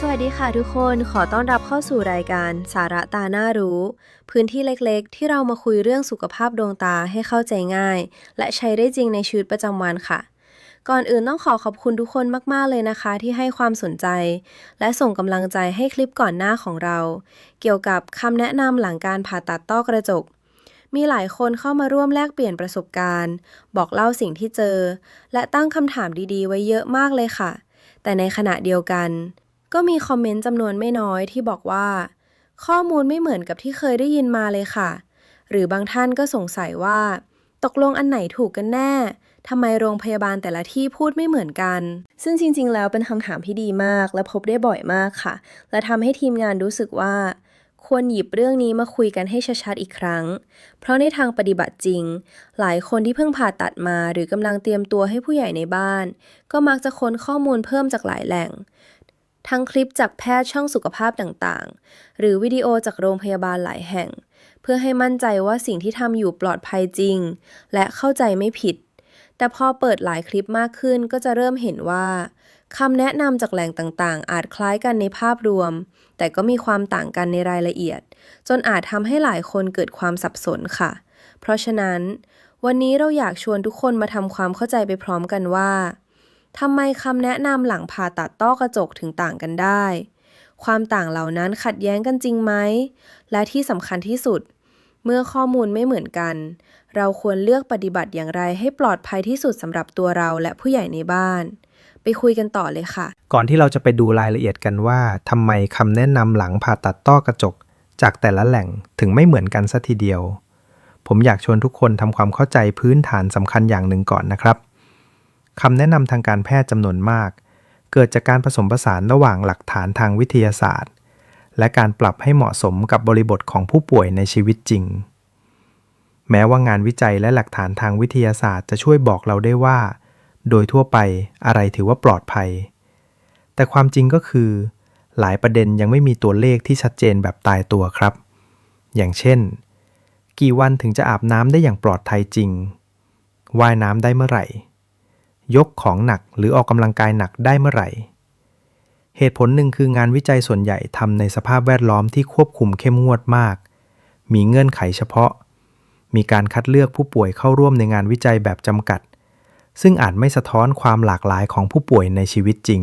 สวัสดีค่ะทุกคนขอต้อนรับเข้าสู่รายการสาระตาน่ารู้ พื้นที่เล็กๆ ที่เรามาคุยเรื่องสุขภาพดวงตาให้เข้าใจง่าย และใช้ได้จริงในชีวิตประจำวันค่ะ ก่อนอื่นต้องขอขอบคุณทุกคนมากๆเลยนะคะ ที่ให้ความสนใจ และส่งกำลังใจให้คลิปก่อนหน้าของเรา เกี่ยวกับคำแนะนำหลังการผ่าตัดต้อกระจก มีหลายคนเข้ามาร่วมแลกเปลี่ยนประสบการณ์ บอกเล่าสิ่งที่เจอ และตั้งคำถามดีๆ ไว้เยอะมากเลยค่ะ แต่ในขณะเดียวกัน ก็มีคอมเมนต์จำนวนไม่น้อยที่บอกว่า ข้อมูลไม่เหมือนกับที่เคยได้ยินมาเลยค่ะ หรือบางท่านก็สงสัยว่า ตกลงอันไหนถูกกันแน่ทำไมโรงพยาบาลแต่ละที่พูดไม่เหมือนกัน ซึ่งจริง ๆ แล้วเป็นคำถามที่ดีมาก และพบได้บ่อยมากค่ะ และทำให้ทีมงานรู้สึกว่า ควรหยิบเรื่องนี้มาคุยกันให้ชัดๆอีกครั้ง เพราะในทางปฏิบัติจริง หลายคนที่เพิ่งผ่าตัดมา หรือกำลังเตรียมตัวให้ผู้ใหญ่ในบ้าน ก็มักจะค้นข้อมูลเพิ่มจากหลายแหล่ง ทั้งคลิปจากแพทย์ช่องสุขภาพต่างๆ หรือวิดีโอจากโรงพยาบาลหลายแห่ง เพื่อให้มั่นใจว่าสิ่งที่ทำอยู่ปลอดภัยจริง และเข้าใจไม่ผิด แต่พอเปิดหลายคลิปมากขึ้นก็จะเริ่มเห็นว่าคำแนะนำจากแหล่งต่างๆ อาจคล้ายกันในภาพรวม แต่ก็มีความต่างกันในรายละเอียด จนอาจทำให้หลายคนเกิดความสับสนค่ะ เพราะฉะนั้น วันนี้เราอยากชวนทุกคนมาทำความเข้าใจไปพร้อมกันว่า ทำไมคำแนะนำหลังผ่าตัดต้อกระจกถึงต่างกันได้ ความต่างเหล่านั้นขัดแย้งกันจริงไหม และที่สำคัญที่สุด เมื่อข้อมูลไม่เหมือนกัน เราควรเลือกปฏิบัติอย่างไรให้ปลอดภัยที่สุดสำหรับตัวเราและผู้ใหญ่ในบ้าน ไปคุยกันต่อเลยค่ะ ก่อนที่เราจะไปดูรายละเอียดกันว่าทำไมคำแนะนำหลังผ่าตัดต้อกระจก จากแต่ละแหล่งถึงไม่เหมือนกันสัทีเดียว ผมอยากชวนทุกคนทำความเข้าใจพื้นฐานสำคัญอย่างหนึ่งก่อนนะครับ คำแนะนำทางการแพทย์จำนวนมาก เกิดจากการผสมผสานระหว่างหลักฐานทางวิทยาศาสตร์ และการปรับให้เหมาะสมกับบริบทของผู้ป่วยในชีวิตจริง แม้ว่างานวิจัยและหลักฐานทางวิทยาศาสตร์จะช่วยบอกเราได้ว่า โดยทั่วไปอะไรถือว่าปลอดภัย แต่ความจริงก็คือ หลายประเด็นยังไม่มีตัวเลขที่ชัดเจนแบบตายตัวครับ อย่างเช่น กี่วันถึงจะอาบน้ำได้อย่างปลอดภัยจริง ว่ายน้ำได้เมื่อไหร่ ยกของหนักหรือออกกำลังกายหนักได้เมื่อไหร่ เหตุผลหนึ่งคืองานวิจัยส่วนใหญ่ทำในสภาพแวดล้อมที่ควบคุมเข้มงวดมาก มีเงื่อนไขเฉพาะ มีการคัดเลือกผู้ป่วยเข้าร่วมในงานวิจัยแบบจำกัด ซึ่งอาจไม่สะท้อนความหลากหลายของผู้ป่วยในชีวิตจริง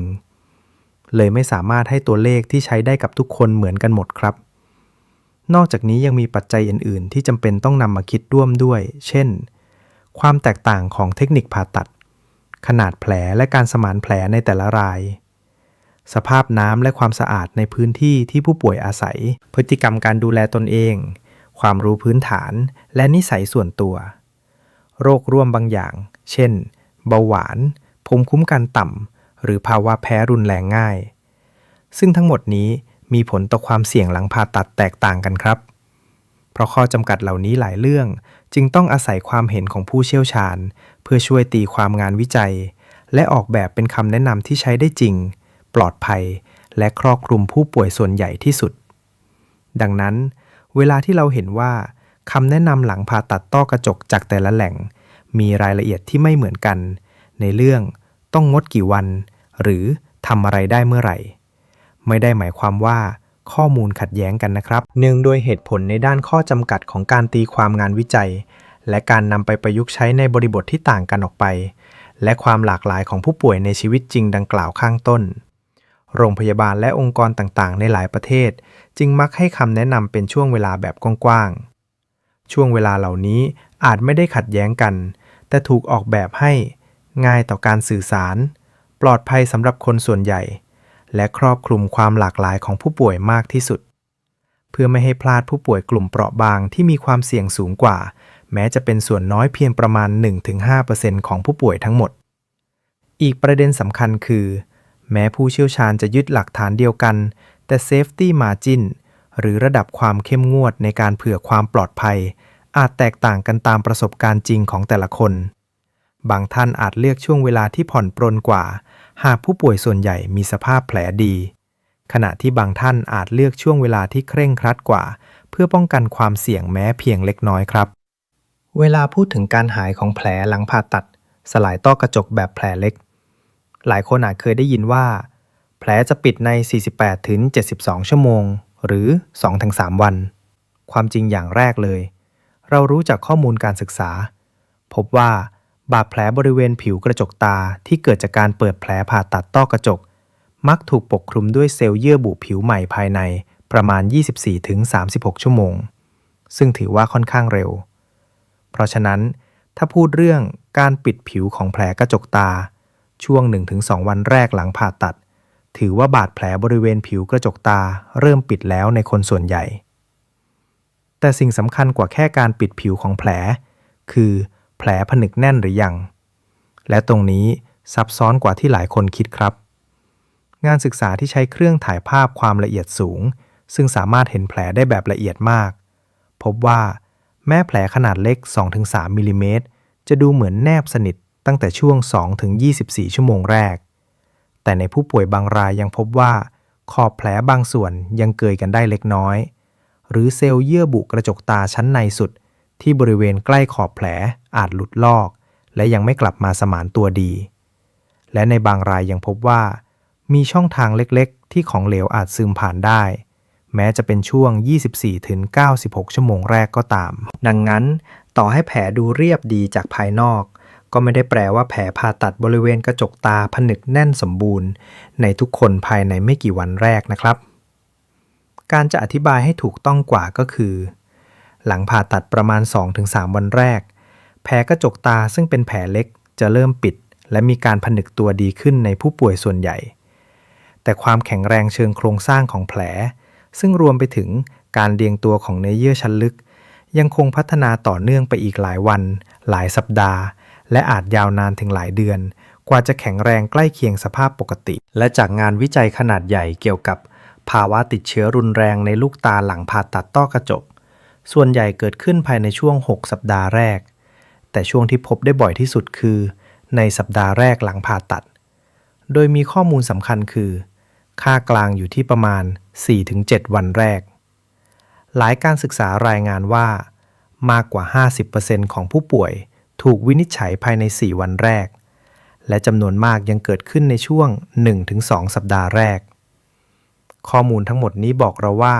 เลยไม่สามารถให้ตัวเลขที่ใช้ได้กับทุกคนเหมือนกันหมดครับนอกจากนี้ยังมีปัจจัยอื่น ๆ ที่จำเป็นต้องนำมาคิดร่วมด้วย เช่น ความแตกต่างของเทคนิคผ่าตัด ขนาดแผลและการสมานแผลในแต่ละราย สภาพน้ำและความสะอาดในพื้นที่ที่ผู้ป่วยอาศัย พฤติกรรมการดูแลตนเอง ความรู้พื้นฐาน และนิสัยส่วนตัว โรคร่วมบางอย่าง เช่น เบาหวาน ภูมิคุ้มกันต่ำ หรือภาวะแพ้รุนแรงง่าย ซึ่งทั้งหมดนี้มีผลต่อความเสี่ยงหลังผ่าตัดแตกต่างกันครับ เพราะข้อจำกัดเหล่านี้หลายเรื่อง จึงต้องอาศัยความเห็นของผู้เชี่ยวชาญ เพื่อช่วยตีความงานวิจัย และออกแบบเป็นคำแนะนำที่ใช้ได้จริง ปลอดภัย และครอบคลุมผู้ป่วยส่วนใหญ่ที่สุด ดังนั้น เวลาที่เราเห็นว่าคำแนะนำหลังผ่าตัดต้อกระจกจากแต่ละแหล่ง มีรายละเอียดที่ไม่เหมือนกัน ในเรื่องต้องงดกี่วัน หรือทำอะไรได้เมื่อไหร่ ไม่ได้หมายความว่า ข้อมูลขัดแย้งกันนะครับเนื่องด้วยเหตุผลในด้านข้อจำกัดของการตีความงานวิจัย และการนำไปประยุกต์ใช้ในบริบทที่ต่างกันออกไป และความหลากหลายของผู้ป่วยในชีวิตจริงดังกล่าวข้างต้น โรงพยาบาลและองค์กรต่างๆ ในหลายประเทศ จึงมักให้คำแนะนำเป็นช่วงเวลาแบบกว้างๆช่วงเวลาเหล่านี้อาจไม่ได้ขัดแย้งกัน แต่ถูกออกแบบให้ ง่ายต่อการสื่อสาร ปลอดภัยสำหรับคนส่วนใหญ่ และครอบคลุมความหลากหลายของผู้ป่วยมากที่สุด เพื่อไม่ให้พลาดผู้ป่วยกลุ่มเปราะบางที่มีความเสี่ยงสูงกว่า แม้จะเป็นส่วนน้อยเพียงประมาณ 1-5%ของผู้ป่วยทั้งหมด อีกประเด็นสำคัญคือ แม้ผู้เชี่ยวชาญจะยึดหลักฐานเดียวกัน แต่ safety margin หรือระดับความเข้มงวดในการเผื่อความปลอดภัย อาจแตกต่างกันตามประสบการณ์จริงของแต่ละคน บางท่านอาจเลือกช่วงเวลาที่ผ่อนปรนกว่า หากผู้ป่วยส่วนใหญ่มีสภาพแผลดี ขณะที่บางท่านอาจเลือกช่วงเวลาที่เคร่งครัดกว่า เพื่อป้องกันความเสี่ยงแม้เพียงเล็กน้อยครับ เวลาพูดถึงการหายของแผลหลังผ่าตัด สลายต้อกระจกแบบแผลเล็ก หลายคนอาจเคยได้ยินว่า แผลจะปิดใน 48-72 ชั่วโมง หรือ 2-3 วัน ความจริงอย่างแรกเลย เรารู้จากข้อมูลการศึกษา พบว่า บาดแผลบริเวณผิวกระจกตาที่เกิดจากการเปิดแผลผ่าตัดต้อกระจก มักถูกปกคลุมด้วยเซลล์เยื่อบุผิวใหม่ภายในประมาณ 24-36 ชั่วโมง ซึ่งถือว่าค่อนข้างเร็ว เพราะฉะนั้น ถ้าพูดเรื่องการปิดผิวของแผลกระจกตา ช่วง 1-2 วันแรกหลังผ่าตัด ถือว่าบาดแผลบริเวณผิวกระจกตาเริ่มปิดแล้วในคนส่วนใหญ่ แต่สิ่งสำคัญกว่าแค่การปิดผิวของแผล คือ ผลผนึกแน่นหรือยัง และตรงนี้ซับซ้อนกว่าที่หลายคนคิดครับ งานศึกษาที่ใช้เครื่องถ่ายภาพความละเอียดสูง ซึ่งสามารถเห็นแผลได้แบบละเอียดมาก พบว่าแม้แผลขนาดเล็ก 2-3มิลลิเมตรจะดูเหมือนแนบสนิทตั้งแต่ช่วง 2-24 ชั่วโมงแรก แต่ในผู้ป่วยบางรายยังพบว่า ขอบแผลบางส่วนยังเกยกันได้เล็กน้อย หรือเซลล์เยื่อบุกระจกตาชั้นในสุด ที่บริเวณใกล้ขอบแผลอาจหลุดลอก และยังไม่กลับมาสมานตัวดี และในบางรายยังพบว่า มีช่องทางเล็กๆ ที่ของเหลวอาจซึมผ่านได้ แม้จะเป็นช่วง 24-96 ชั่วโมงแรกก็ตาม ดังนั้นต่อให้แผลดูเรียบดีจากภายนอก ก็ไม่ได้แปลว่าแผลผ่าตัดบริเวณกระจกตาผนึกแน่นสมบูรณ์ ในทุกคนภายในไม่กี่วันแรกนะครับ การจะอธิบายให้ถูกต้องกว่าก็คือ หลังผ่าตัดประมาณ 2-3 วันแรก แผลกระจกตาซึ่งเป็นแผลเล็กจะเริ่มปิด และมีการผนึกตัวดีขึ้นในผู้ป่วยส่วนใหญ่ แต่ความแข็งแรงเชิงโครงสร้างของแผล ซึ่งรวมไปถึงการเรียงตัวของเนื้อเยื่อชั้นลึก ยังคงพัฒนาต่อเนื่องไปอีกหลายวัน หลายสัปดาห์ และอาจยาวนานถึงหลายเดือน กว่าจะแข็งแรงใกล้เคียงสภาพปกติ และจากงานวิจัยขนาดใหญ่เกี่ยวกับ ภาวะติดเชื้อรุนแรงในลูกตาหลังผ่าตัดต้อกระจก ส่วนใหญ่เกิดขึ้นภายในช่วง 6 สัปดาห์แรก แต่ช่วงที่พบได้บ่อยที่สุดคือ ในสัปดาห์แรกหลังผ่าตัด โดยมีข้อมูลสำคัญคือ ค่ากลางอยู่ที่ประมาณ 4-7 วันแรก หลายการศึกษารายงานว่า มากกว่า 50%ของผู้ป่วยถูกวินิจฉัยภายใน 4 วันแรก และจำนวนมากยังเกิดขึ้นในช่วง 1-2 สัปดาห์แรก ข้อมูลทั้งหมดนี้บอกเราว่า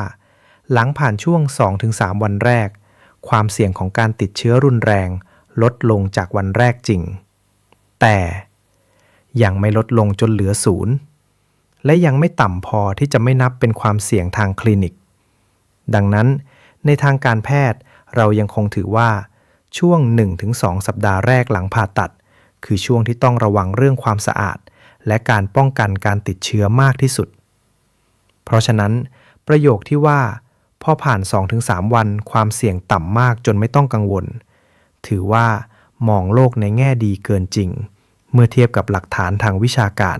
หลังผ่านช่วง 2-3 วันแรก ความเสี่ยงของการติดเชื้อรุนแรง ลดลงจากวันแรกจริง แต่ยังไม่ลดลงจนเหลือศูนย์และยังไม่ต่ำพอที่จะไม่นับเป็นความเสี่ยงทางคลินิก ดังนั้น ในทางการแพทย์เรายังคงถือว่า ช่วง 1-2 สัปดาห์แรกหลังผ่าตัด คือช่วงที่ต้องระวังเรื่องความสะอาด และการป้องกันการติดเชื้อมากที่สุด เพราะฉะนั้น ประโยคที่ว่า พอผ่าน 2-3 วันความเสี่ยงต่ำมากจนไม่ต้องกังวล ถือว่ามองโลกในแง่ดีเกินจริง เมื่อเทียบกับหลักฐานทางวิชาการ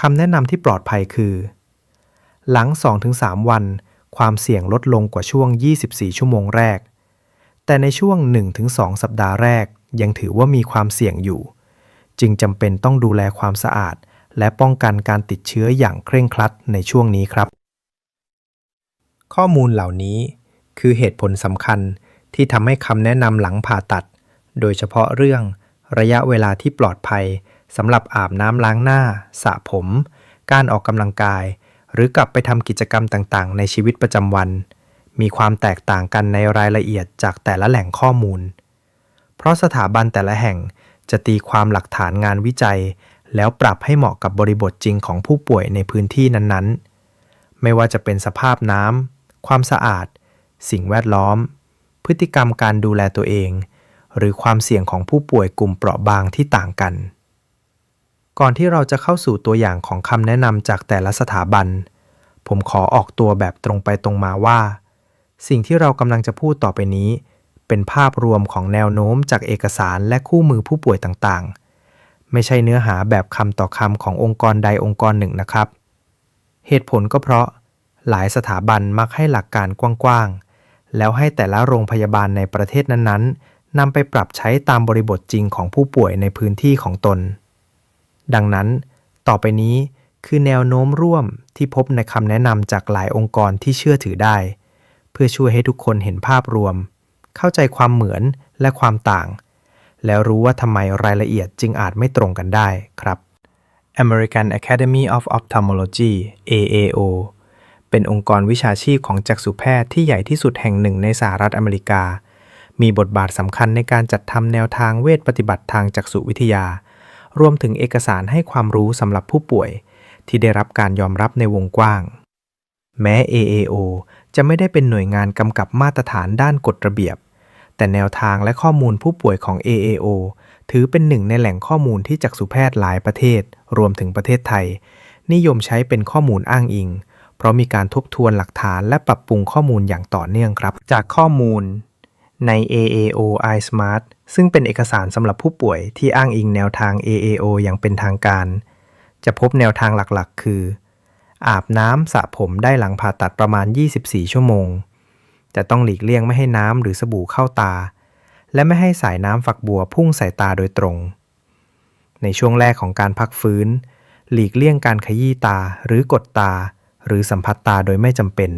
คำแนะนำที่ปลอดภัยคือ หลัง 2-3 วัน ความเสี่ยงลดลงกว่าช่วง 24 ชั่วโมงแรก แต่ในช่วง 1-2 สัปดาห์แรก ยังถือว่ามีความเสี่ยงอยู่ จึงจำเป็นต้องดูแลความสะอาด และป้องกันการติดเชื้ออย่างเคร่งครัดในช่วงนี้ครับ ข้อมูลเหล่านี้คือเหตุผลสำคัญที่ทำให้คำแนะนำหลังผ่าตัด โดยเฉพาะเรื่องระยะเวลาที่ปลอดภัยสำหรับอาบน้ำล้างหน้า สระผม การออกกำลังกาย หรือกลับไปทำกิจกรรมต่างๆ ในชีวิตประจำวัน มีความแตกต่างกันในรายละเอียดจากแต่ละแหล่งข้อมูล เพราะสถาบันแต่ละแห่งจะตีความหลักฐานงานวิจัย แล้วปรับให้เหมาะกับบริบทจริงของผู้ป่วยในพื้นที่นั้นๆ ไม่ว่าจะเป็นสภาพน้ำ ความสะอาด สิ่งแวดล้อม พฤติกรรมการดูแลตัวเอง หรือความเสี่ยงของผู้ป่วยกลุ่มเปราะบางที่ต่างกัน ก่อนที่เราจะเข้าสู่ตัวอย่างของคำแนะนำจากแต่ละสถาบัน ผมขอออกตัวแบบตรงไปตรงมาว่า สิ่งที่เรากำลังจะพูดต่อไปนี้ เป็นภาพรวมของแนวโน้มจากเอกสารและคู่มือผู้ป่วยต่างๆ ไม่ใช่เนื้อหาแบบคำต่อคำขององค์กรใดองค์กรหนึ่งนะครับ เหตุผลก็เพราะ หลายสถาบันมักให้หลักการกว้างๆ แล้วให้แต่ละโรงพยาบาลในประเทศนั้นๆนำไปปรับใช้ตามบริบทจริงของผู้ป่วยในพื้นที่ของตน ดังนั้น ต่อไปนี้คือแนวโน้มร่วมที่พบในคำแนะนำจากหลายองค์กรที่เชื่อถือได้ เพื่อช่วยให้ทุกคนเห็นภาพรวม เข้าใจความเหมือนและความต่าง แล้วรู้ว่าทำไมรายละเอียดจึงอาจไม่ตรงกันได้ครับ American Academy of Ophthalmology AAO เป็นองค์กรวิชาชีพของจักษุแพทย์ที่ใหญ่ที่สุดแห่งหนึ่งในสหรัฐอเมริกา มีบทบาทสำคัญในการจัดทำแนวทางเวชปฏิบัติทางจักษุวิทยา รวมถึงเอกสารให้ความรู้สำหรับผู้ป่วย ที่ได้รับการยอมรับในวงกว้าง แม้ AAO จะไม่ได้เป็นหน่วยงานกำกับมาตรฐานด้านกฎระเบียบ แต่แนวทางและข้อมูลผู้ป่วยของ AAO ถือเป็นหนึ่งในแหล่งข้อมูลที่จักษุแพทย์หลายประเทศ รวมถึงประเทศไทย นิยมใช้เป็นข้อมูลอ้างอิง เพราะมีการทบทวนหลักฐานและปรับปรุงข้อมูลอย่างต่อเนื่องครับ จากข้อมูลใน AAO iSmart ซึ่งเป็นเอกสารสำหรับผู้ป่วยที่อ้างอิงแนวทาง AAO อย่างเป็นทางการ จะพบแนวทางหลักๆ คือ อาบน้ำสระผมได้หลังผ่าตัดประมาณ 24 ชั่วโมง จะต้องหลีกเลี่ยงไม่ให้น้ำหรือสบู่เข้าตา และไม่ให้สายน้ำฝักบัวพุ่งใส่ตาโดยตรง ในช่วงแรกของการพักฟื้น หลีกเลี่ยงการขยี้ตาหรือกดตา หรือสัมผัสตาโดยไม่จำเป็น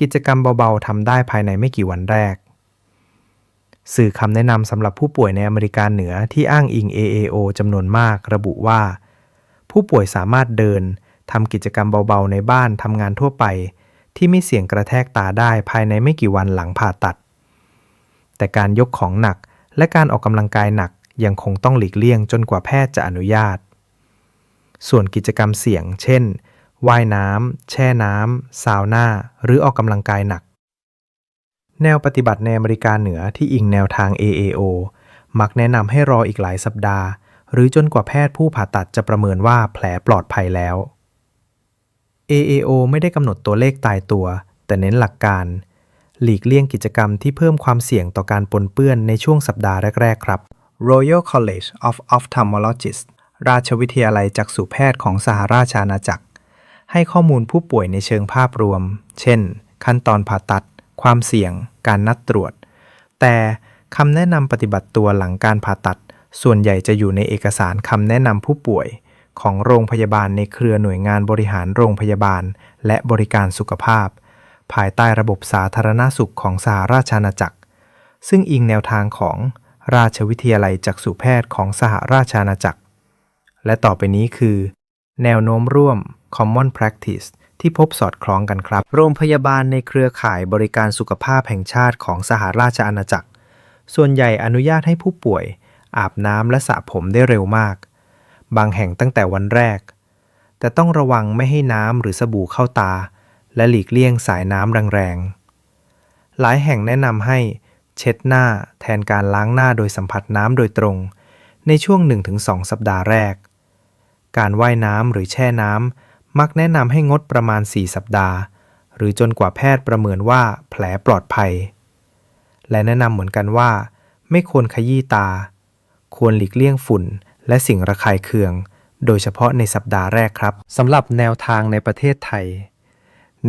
กิจกรรมเบาๆทำได้ภายในไม่กี่วันแรก สื่อคำแนะนำสำหรับผู้ป่วยในอเมริกาเหนือที่อ้างอิง AAO จำนวนมากระบุว่า ผู้ป่วยสามารถเดินทำกิจกรรมเบาๆในบ้านทำงานทั่วไป ที่ไม่เสี่ยงกระแทกตาได้ภายในไม่กี่วันหลังผ่าตัด แต่การยกของหนักและการออกกำลังกายหนักยังคงต้องหลีกเลี่ยงจนกว่าแพทย์จะอนุญาต ส่วนกิจกรรมเสี่ยง เช่น ว่ายน้ำ แช่น้ำ ซาวน่า หรือออกกำลังกายหนัก แนวปฏิบัติในอเมริกาเหนือที่อิงแนวทาง AAO มักแนะนำให้รออีกหลายสัปดาห์ หรือจนกว่าแพทย์ผู้ผ่าตัดจะประเมินว่าแผลปลอดภัยแล้ว AAO ไม่ได้กำหนดตัวเลขตายตัว แต่เน้นหลักการ หลีกเลี่ยงกิจกรรมที่เพิ่มความเสี่ยงต่อการปนเปื้อนในช่วงสัปดาห์แรก ๆ ครับ Royal College of Ophthalmologists ราชวิทยาลัยจักษุแพทย์ของสหราชอาณาจักร ให้ข้อมูลผู้ป่วยในเชิงภาพรวม เช่น ขั้นตอนผ่าตัด ความเสี่ยง การนัดตรวจ แต่คำแนะนำปฏิบัติตัวหลังการผ่าตัด ส่วนใหญ่จะอยู่ในเอกสารคำแนะนำผู้ป่วย ของโรงพยาบาลในเครือหน่วยงานบริหารโรงพยาบาล และบริการสุขภาพ ภายใต้ระบบสาธารณสุขของสหราชอาณาจักร ซึ่งอิงแนวทางของราชวิทยาลัยจักษุแพทย์ของสหราชอาณาจักร และต่อไปนี้คือ แนวโน้มร่วม common practice ที่พบสอดคล้องกันครับ โรงพยาบาลในเครือข่ายบริการสุขภาพแห่งชาติของสหราชอาณาจักร ส่วนใหญ่อนุญาตให้ผู้ป่วย อาบน้ำและสระผมได้เร็วมาก บางแห่งตั้งแต่วันแรก แต่ต้องระวังไม่ให้น้ำหรือสบู่เข้าตา และหลีกเลี่ยงสายน้ำแรงๆ หลายแห่งแนะนำให้เช็ดหน้าแทนการล้างหน้าโดยสัมผัสน้ำโดยตรง ในช่วง 1-2 สัปดาห์แรก การว่ายน้ำหรือแช่น้ำ มักแนะนำให้งดประมาณ 4 สัปดาห์ หรือจนกว่าแพทย์ประเมินว่าแผลปลอดภัย และแนะนำเหมือนกันว่า ไม่ควรขยี้ตา ควรหลีกเลี่ยงฝุ่น และสิ่งระคายเคือง โดยเฉพาะในสัปดาห์แรกครับสำหรับแนวทางในประเทศไทย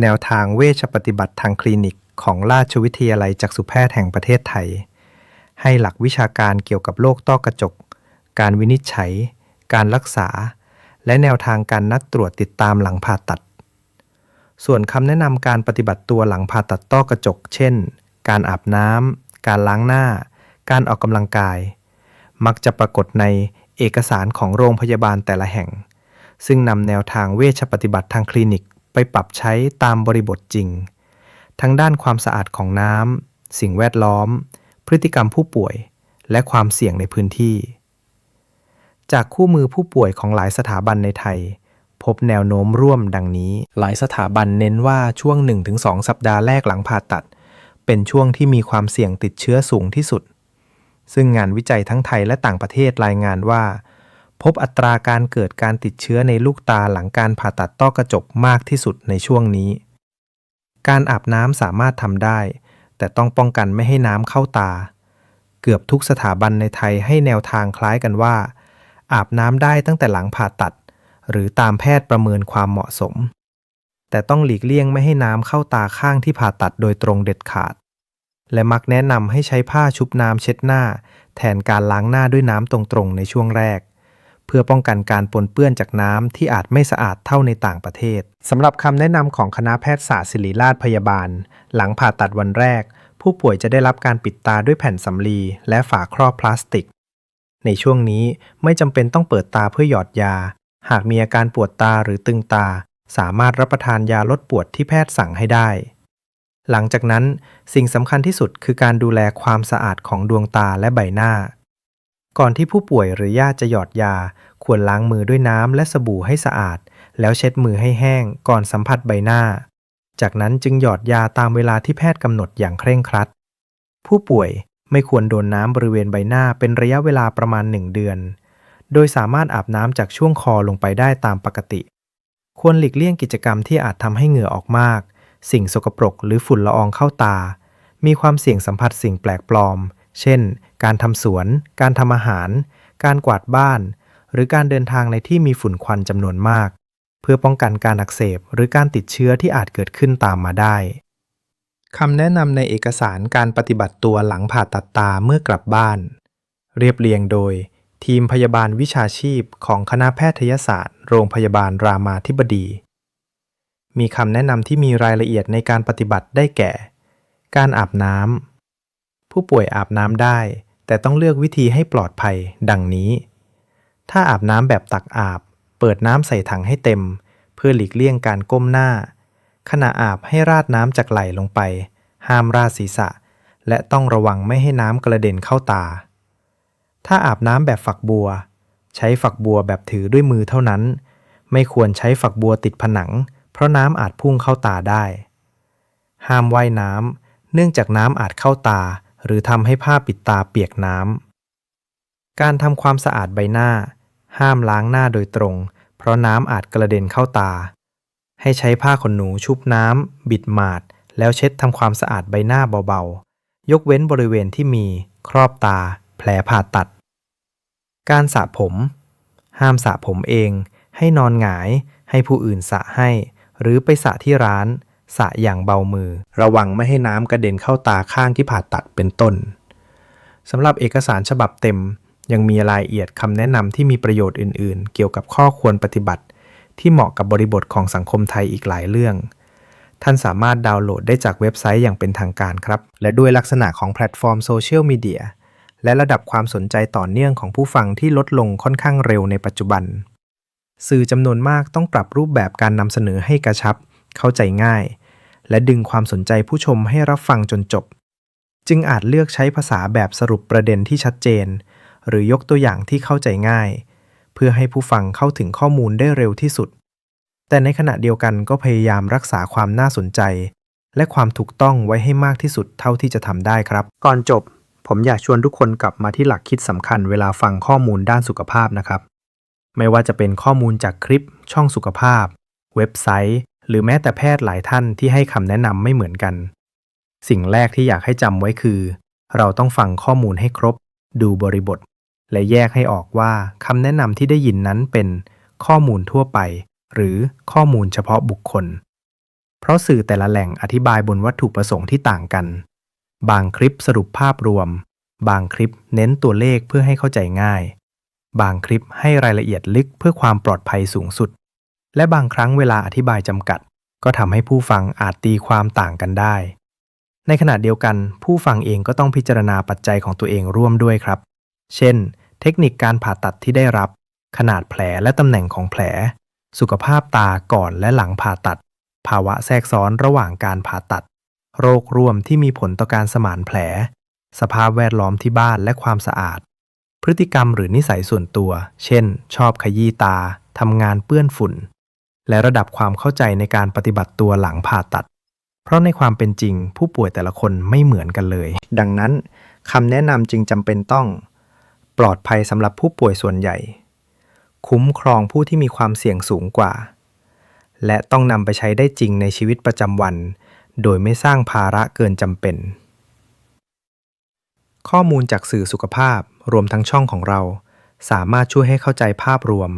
แนวทางเวชปฏิบัติทางคลินิกของราชวิทยาลัยจักษุแพทย์แห่งประเทศไทย ให้หลักวิชาการเกี่ยวกับโรคต้อกระจก การวินิจฉัย การรักษา และแนวทางการนัดตรวจติดตามหลังผ่าตัด ส่วนคำแนะนำการปฏิบัติตัวหลังผ่าตัดต้อกระจก เช่น การอาบน้ำ การล้างหน้า การออกกำลังกาย มักจะปรากฏในเอกสารของโรงพยาบาลแต่ละแห่ง ซึ่งนำแนวทางเวชปฏิบัติทางคลินิกไปปรับใช้ตามบริบทจริง ทั้งด้านความสะอาดของน้ำ สิ่งแวดล้อม พฤติกรรมผู้ป่วย และความเสี่ยงในพื้นที่ จากคู่มือผู้ป่วยของหลายสถาบันในไทย พบแนวโน้มร่วมดังนี้ หลายสถาบันเน้นว่าช่วง 1-2 สัปดาห์แรกหลังผ่าตัด เป็นช่วงที่มีความเสี่ยงติดเชื้อสูงที่สุด ซึ่งงานวิจัยทั้งไทยและต่างประเทศรายงานว่า พบอัตราการเกิดการติดเชื้อในลูกตาหลังการผ่าตัดต้อกระจกมากที่สุดในช่วงนี้ การอาบน้ำสามารถทำได้ แต่ต้องป้องกันไม่ให้น้ำเข้าตา เกือบทุกสถาบันในไทยให้แนวทางคล้ายกันว่า อาบน้ำได้ตั้งแต่หลังผ่าตัด หรือตามแพทย์ประเมินความเหมาะสม แต่ต้องหลีกเลี่ยงไม่ให้น้ำเข้าตาข้างที่ผ่าตัดโดยตรงเด็ดขาด และมักแนะนำให้ใช้ผ้าชุบน้ำเช็ดหน้า แทนการล้างหน้าด้วยน้ำตรงๆในช่วงแรก เพื่อป้องกันการปนเปื้อนจากน้ำที่อาจไม่สะอาดเท่าในต่างประเทศสำหรับคำแนะนำของคณะแพทยศาสตร์ศิริราชพยาบาล หลังผ่าตัดวันแรกผู้ป่วยจะได้รับการปิดตาด้วยแผ่นสำลีและฝาครอบพลาสติก ในช่วงนี้ไม่จำเป็นต้องเปิดตาเพื่อหยอดยา หากมีอาการปวดตาหรือตึงตา สามารถรับประทานยาลดปวดที่แพทย์สั่งให้ได้ หลังจากนั้นสิ่งสำคัญที่สุดคือการดูแลความสะอาดของดวงตาและใบหน้า ก่อนที่ผู้ป่วยหรือญาติจะหยอดยา ควรล้างมือด้วยน้ำและสบู่ให้สะอาด แล้วเช็ดมือให้แห้ง ก่อนสัมผัสใบหน้า จากนั้นจึงหยอดยาตามเวลาที่แพทย์กำหนดอย่างเคร่งครัด ผู้ป่วย ไม่ควรโดนน้ำบริเวณใบหน้าเป็นระยะเวลาประมาณ 1 เดือน โดยสามารถอาบน้ำจากช่วงคอลงไปได้ตามปกติ ควรหลีกเลี่ยงกิจกรรมที่อาจทำให้เหงื่อออกมาก สิ่งสกปรกหรือฝุ่นละอองเข้าตา มีความเสี่ยงสัมผัสสิ่งแปลกปลอม เช่น การทำสวน การทำอาหาร การกวาดบ้าน หรือการเดินทางในที่มีฝุ่นควันจำนวนมาก เพื่อป้องกันการอักเสบหรือการติดเชื้อที่อาจเกิดขึ้นตามมาได้ คำแนะนำในเอกสารการปฏิบัติตัวหลังผ่าตัดตาเมื่อกลับบ้าน เรียบเรียงโดย ทีมพยาบาลวิชาชีพของคณะแพทยศาสตร์ โรงพยาบาลรามาธิบดี มีคำแนะนำที่มีรายละเอียดในการปฏิบัติได้แก่ การอาบน้ำผู้ป่วยอาบน้ำได้ แต่ต้องเลือกวิธีให้ปลอดภัย ดังนี้ ถ้าอาบน้ำแบบตักอาบ เปิดน้ำใส่ถังให้เต็ม เพื่อหลีกเลี่ยงการก้มหน้า ขณะอาบให้ราดน้ำจากไหลลงไป ห้ามราดศีรษะ และต้องระวังไม่ให้น้ำกระเด็นเข้าตา ถ้าอาบน้ำแบบฝักบัว ใช้ฝักบัวแบบถือด้วยมือเท่านั้น ไม่ควรใช้ฝักบัวติดผนัง เพราะน้ำอาจพุ่งเข้าตาได้ ห้ามว่ายน้ำเนื่องจากน้ำอาจเข้าตา หรือทำให้ผ้าปิดตาเปียกน้ำ การทำความสะอาดใบหน้า ห้ามล้างหน้าโดยตรง เพราะน้ำอาจกระเด็นเข้าตา ให้ใช้ผ้าขนหนูชุบน้ำ บิดหมาด แล้วเช็ดทำความสะอาดใบหน้าเบาๆ ยกเว้นบริเวณที่มี ครอบตา แผลผ่าตัด การสระผม ห้ามสระผมเอง ให้นอนหงาย ให้ผู้อื่นสระให้ หรือไปสระที่ร้านสระอย่างเบามือ ระวังไม่ให้น้ำกระเด็นเข้าตาข้างที่ผ่าตัดเป็นต้นสำหรับเอกสารฉบับเต็มยังมีรายละเอียดคำแนะนำที่มีประโยชน์อื่น ๆ เกี่ยวกับข้อควรปฏิบัติ ที่เหมาะกับบริบทของสังคมไทยอีกหลายเรื่อง ท่านสามารถดาวน์โหลดได้จากเว็บไซต์อย่างเป็นทางการครับ และด้วยลักษณะของแพลตฟอร์มโซเชียลมีเดียและระดับความสนใจต่อเนื่องของผู้ฟังที่ลดลงค่อนข้างเร็วในปัจจุบัน สื่อจำนวนมากต้องปรับรูปแบบการนำเสนอให้กระชับ เข้าใจง่าย และดึงความสนใจผู้ชมให้รับฟังจนจบ จึงอาจเลือกใช้ภาษาแบบสรุปประเด็นที่ชัดเจน หรือยกตัวอย่างที่เข้าใจง่าย เพื่อให้ผู้ฟังเข้าถึงข้อมูลได้เร็วที่สุด แต่ในขณะเดียวกันก็พยายามรักษาความน่าสนใจ และความถูกต้องไว้ให้มากที่สุดเท่าที่จะทำได้ครับ ก่อนจบ ผมอยากชวนทุกคนกลับมาที่หลักคิดสำคัญเวลาฟังข้อมูลด้านสุขภาพนะครับ ไม่ว่าจะเป็นข้อมูลจากคลิป ช่องสุขภาพ เว็บไซต์ หรือแม้แต่แพทย์หลายท่านที่ให้คำแนะนำไม่เหมือนกัน สิ่งแรกที่อยากให้จำไว้คือ เราต้องฟังข้อมูลให้ครบ ดูบริบท และแยกให้ออกว่าคำแนะนำที่ได้ยินนั้นเป็นข้อมูลทั่วไป หรือข้อมูลเฉพาะบุคคล เพราะสื่อแต่ละแหล่งอธิบายบนวัตถุประสงค์ที่ต่างกัน บางคลิปสรุปภาพรวม บางคลิปเน้นตัวเลขเพื่อให้เข้าใจง่าย บางคลิปให้รายละเอียดลึกเพื่อความปลอดภัยสูงสุด และบางครั้งเวลาอธิบายจำกัด ก็ทำให้ผู้ฟังอาจตีความต่างกันได้ ในขณะเดียวกัน ผู้ฟังเองก็ต้องพิจารณาปัจจัยของตัวเองร่วมด้วยครับ เช่น เทคนิคการผ่าตัดที่ได้รับ ขนาดแผลและตำแหน่งของแผล สุขภาพตาก่อนและหลังผ่าตัด ภาวะแทรกซ้อนระหว่างการผ่าตัด โรคร่วมที่มีผลต่อการสมานแผล สภาพแวดล้อมที่บ้านและความสะอาด พฤติกรรมหรือนิสัยส่วนตัว เช่น ชอบขยี้ตาทำงานเปื้อนฝุ่น และระดับความเข้าใจในการปฏิบัติตัวหลังผ่าตัด เพราะในความเป็นจริงผู้ป่วยแต่ละคนไม่เหมือนกันเลย ดังนั้นคำแนะนำจึงจำเป็นต้อง ปลอดภัยสำหรับผู้ป่วยส่วนใหญ่ คุ้มครองผู้ที่มีความเสี่ยงสูงกว่า และต้องนำไปใช้ได้จริงในชีวิตประจำวัน โดยไม่สร้างภาระเกินจำเป็น ข้อมูลจากสื่อสุขภาพรวมทั้งช่องของเรา สามารถช่วยให้เข้าใจภาพรวม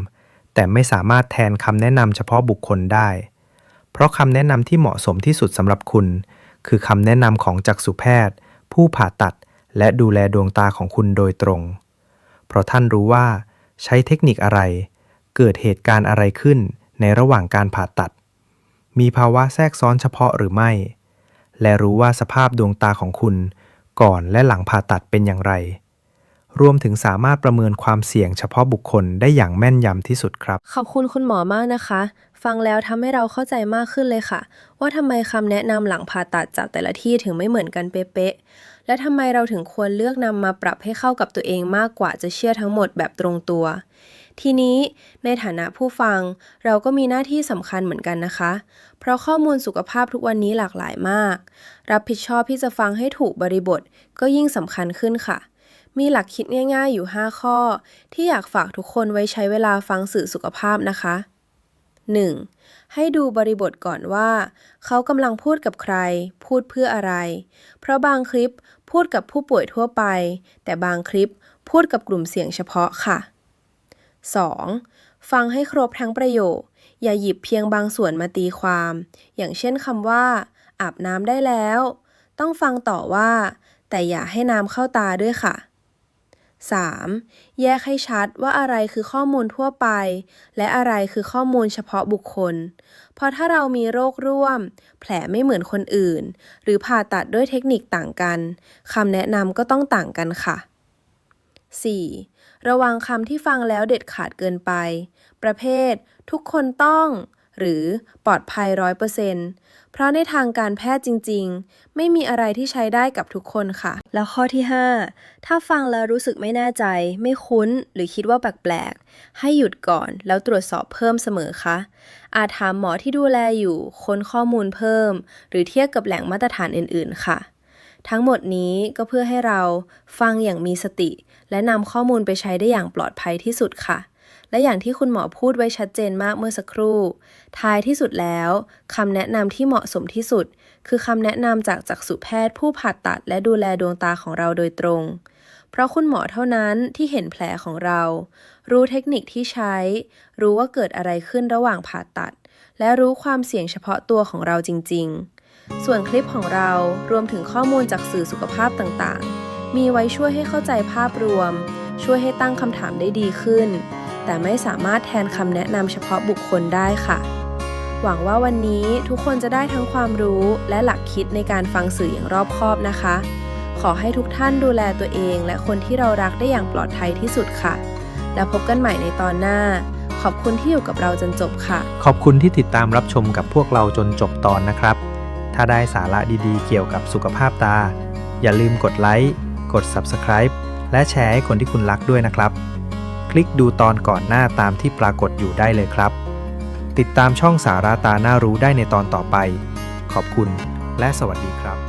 แต่ไม่สามารถแทนคำแนะนำเฉพาะบุคคลได้ เพราะคำแนะนำที่เหมาะสมที่สุดสำหรับคุณ คือคำแนะนำของจักษุแพทย์ ผู้ผ่าตัด และดูแลดวงตาของคุณโดยตรง เพราะท่านรู้ว่าใช้เทคนิคอะไร เกิดเหตุการณ์อะไรขึ้นในระหว่างการผ่าตัด มีภาวะแทรกซ้อนเฉพาะหรือไม่ และรู้ว่าสภาพดวงตาของคุณก่อนและหลังผ่าตัดเป็นอย่างไร รวมถึงสามารถประเมินความเสี่ยงเฉพาะบุคคลได้อย่างแม่นยำที่สุดครับ ขอบคุณคุณหมอมากนะคะ ฟังแล้วทำให้เราเข้าใจมากขึ้นเลยค่ะ ว่าทำไมคำแนะนำหลังผ่าตัดจากแต่ละที่ถึงไม่เหมือนกันเป๊ะๆ และทำไมเราถึงควรเลือกนำมาปรับให้เข้ากับตัวเองมากกว่าจะเชื่อทั้งหมดแบบตรงตัว ทีนี้ในฐานะผู้ฟังเราก็มีหน้าที่สำคัญเหมือนกันนะคะ เพราะข้อมูลสุขภาพทุกวันนี้หลากหลายมาก รับผิดชอบที่จะฟังให้ถูกบริบทก็ยิ่งสำคัญขึ้นค่ะมีหลักคิดง่ายๆอยู่ 5 ข้อ ที่อยากฝากทุกคนไว้ใช้เวลาฟังสื่อสุขภาพนะคะ 1. ให้ดูบริบทก่อนว่า เขากำลังพูดกับใคร พูดเพื่ออะไร เพราะบางคลิปพูดกับผู้ป่วยทั่วไป แต่บางคลิปพูดกับกลุ่มเสี่ยงเฉพาะค่ะ 2. ฟังให้ครบทั้งประโยค อย่าหยิบเพียงบางส่วนมาตีความ อย่างเช่นคำว่า อาบน้ำได้แล้ว ต้องฟังต่อว่า แต่อย่าให้น้ำเข้าตาด้วยค่ะ 3. แยกให้ชัดว่าอะไรคือข้อมูลทั่วไป และอะไรคือข้อมูลเฉพาะบุคคล เพราะถ้าเรามีโรคร่วม แผลไม่เหมือนคนอื่น หรือผ่าตัดด้วยเทคนิคต่างกันคำแนะนำก็ต้องต่างกันค่ะ 4. ระวังคำที่ฟังแล้วเด็ดขาดเกินไป ประเภท ทุกคนต้อง หรือปลอดภัยร้อยเปอร์เซ็นต์ เพราะในทางการแพทย์จริง ๆ ไม่มีอะไรที่ใช้ได้กับทุกคนค่ะ แล้วข้อที่ 5 ถ้าฟังแล้วรู้สึกไม่แน่ใจ ไม่คุ้น หรือคิดว่าแปลกๆ ให้หยุดก่อนแล้วตรวจสอบเพิ่มเสมอค่ะ อาจถามหมอที่ดูแลอยู่ค้นข้อมูลเพิ่ม หรือเทียบกับแหล่งมาตรฐานอื่น ๆ ค่ะทั้งหมดนี้ก็เพื่อให้เราฟังอย่างมีสติ และนำข้อมูลไปใช้ได้อย่างปลอดภัยที่สุดค่ะ และอย่างที่คุณหมอพูดไว้ชัดเจนมากเมื่อสักครู่ ท้ายที่สุดแล้วคำแนะนำที่เหมาะสมที่สุด คือคำแนะนำจากจักษุแพทย์ผู้ผ่าตัดและดูแลดวงตาของเราโดยตรง เพราะคุณหมอเท่านั้นที่เห็นแผลของเรา รู้เทคนิคที่ใช้ รู้ว่าเกิดอะไรขึ้นระหว่างผ่าตัด และรู้ความเสี่ยงเฉพาะตัวของเราจริง ๆ ส่วนคลิปของเรารวมถึงข้อมูลจากสื่อสุขภาพต่างๆ มีไว้ช่วยให้เข้าใจภาพรวมช่วยให้ตั้งคำถามได้ดีขึ้น แต่ไม่สามารถแทนคำแนะนำเฉพาะบุคคลได้ค่ะ หวังว่าวันนี้ทุกคนจะได้ทั้งความรู้และหลักคิดในการฟังสื่ออย่างรอบคอบนะคะ ขอให้ทุกท่านดูแลตัวเอง และคนที่เรารักได้อย่างปลอดภัยที่สุดค่ะ แล้วพบกันใหม่ในตอนหน้า ขอบคุณที่อยู่กับเราจนจบค่ะ ขอบคุณที่ติดตามรับชมกับพวกเราจนจบตอนนะครับ ถ้าได้สาระดีๆ เกี่ยวกับสุขภาพตา อย่าลืมกดไลค์กด Subscribe และแชร์ให้คนที่คุณรักด้วยนะครับ ลิกดูตอนก่อนหน้าตามที่ปรากฏอยู่ได้เลยครับ ติดตามช่องสาราตาน่ารู้ได้ในตอนต่อไป ขอบคุณและสวัสดีครับ